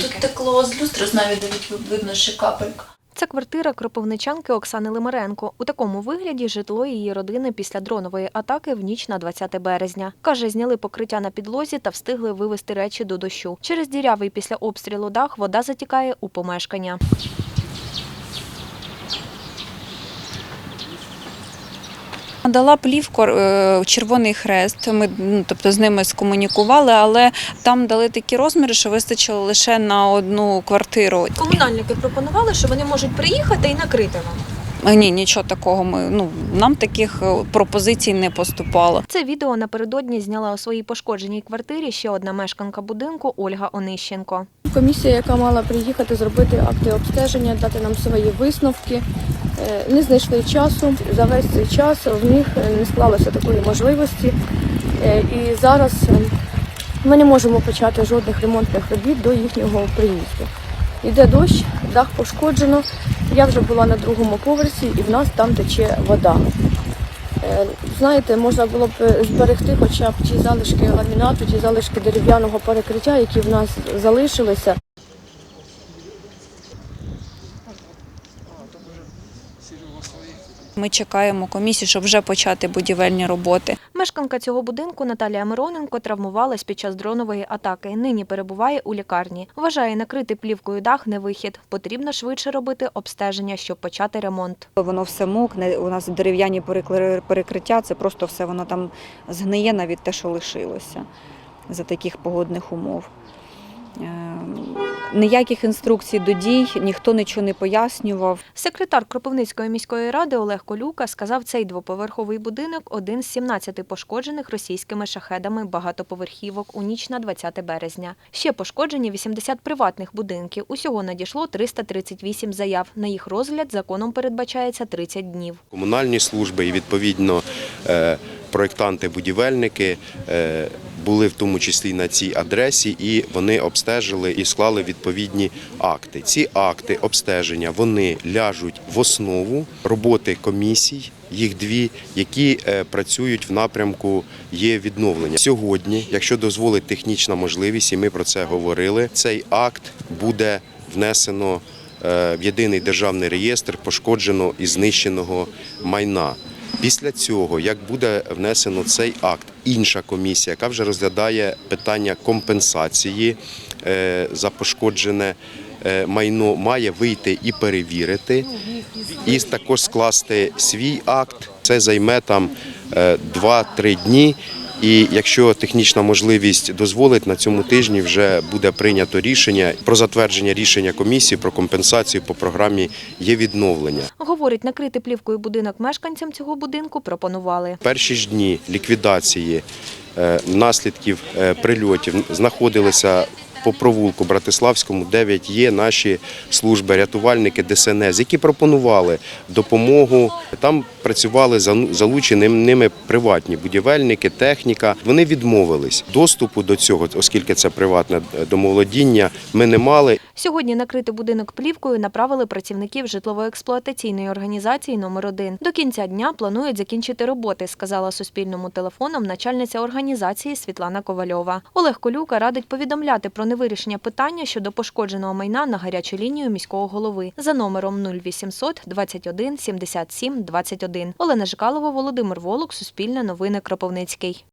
Тут текло з люстри, навіть навіть видно ще капелька. Це квартира кропивничанки Оксани Лимаренко. У такому вигляді житло її родини після дронової атаки в ніч на 20 березня. Каже, зняли покриття на підлозі та встигли вивезти речі до дощу. Через дірявий після обстрілу дах вода затікає у помешкання. Дала плівку е, Червоний Хрест. Ми ну, тобто з ними скомунікували, але там дали такі розміри, що вистачило лише на одну квартиру. Комунальники пропонували, що вони можуть приїхати і накрити вам. Е, Ні, нічого такого. Ми ну нам таких е, пропозицій не поступало. Це відео напередодні зняла у своїй пошкодженій квартирі ще одна мешканка будинку Ольга Онищенко. Комісія, яка мала приїхати зробити акти обстеження, дати нам свої висновки, не знайшли часу. За весь цей час в них не склалося такої можливості. Е, І зараз е, ми не можемо почати жодних ремонтних робіт до їхнього приїзду. Йде дощ, дах пошкоджено. Я вже була на другому поверсі і в нас там тече вода. Е, Знаєте, можна було б е, зберегти хоча б ті залишки ламінату, ті залишки дерев'яного перекриття, які в нас залишилися. Ми чекаємо комісію, щоб вже почати будівельні роботи. Мешканка цього будинку Наталія Мироненко травмувалась під час дронової атаки. Нині перебуває у лікарні. Вважає, накрити плівкою дах не вихід. Потрібно швидше робити обстеження, щоб почати ремонт. Воно все мокне, у нас дерев'яні перекриття, це просто все воно там згниє навіть те, що лишилося за таких погодних умов. Ніяких інструкцій до дій, ніхто нічого не пояснював. Секретар Кропивницької міської ради Олег Колюка сказав, цей двоповерховий будинок один з 17 пошкоджених російськими шахедами багатоповерхівок у ніч на 20 березня. Ще пошкоджені 80 приватних будинків. Усього надійшло 338 заяв. На їх розгляд законом передбачається 30 днів. Комунальні служби і відповідно е, проєктанти-будівельники е, були в тому числі на цій адресі, і вони обстежили і склали відповідні акти. Ці акти обстеження вони ляжуть в основу роботи комісій. Їх дві, які е, працюють в напрямку є відновлення сьогодні. Якщо дозволить технічна можливість, і ми про це говорили. Цей акт буде внесено е, в єдиний державний реєстр пошкодженого і знищеного майна. Після цього, як буде внесено цей акт, інша комісія, яка вже розглядає питання компенсації е, за пошкоджене е, майно, має вийти і перевірити, і також скласти свій акт. Це займе там е, 2-3 дні. І якщо технічна можливість дозволить, на цьому тижні вже буде прийнято рішення про затвердження рішення комісії про компенсацію по програмі є відновлення. Говорить, накрити плівкою будинок мешканцям цього будинку пропонували. Перші ж дні ліквідації е, наслідків е, прильотів знаходилися по провулку Братиславському, 9 є наші служби, рятувальники ДСНС, які пропонували допомогу. Там працювали залучені ними приватні будівельники, техніка. Вони відмовились доступу до цього, оскільки це приватне домоволодіння. Ми не мали. Сьогодні накрити будинок плівкою направили працівників житлово-експлуатаційної організації номер 1 До кінця дня планують закінчити роботи, сказала Суспільному телефоном начальниця організації Світлана Ковальова. Олег Колюка радить повідомляти про невирішення питання щодо пошкодженого майна на гарячу лінію міського голови за номером 0800 21 77 21. Олена Жикалова, Володимир Волок, Суспільне новини Кропивницький.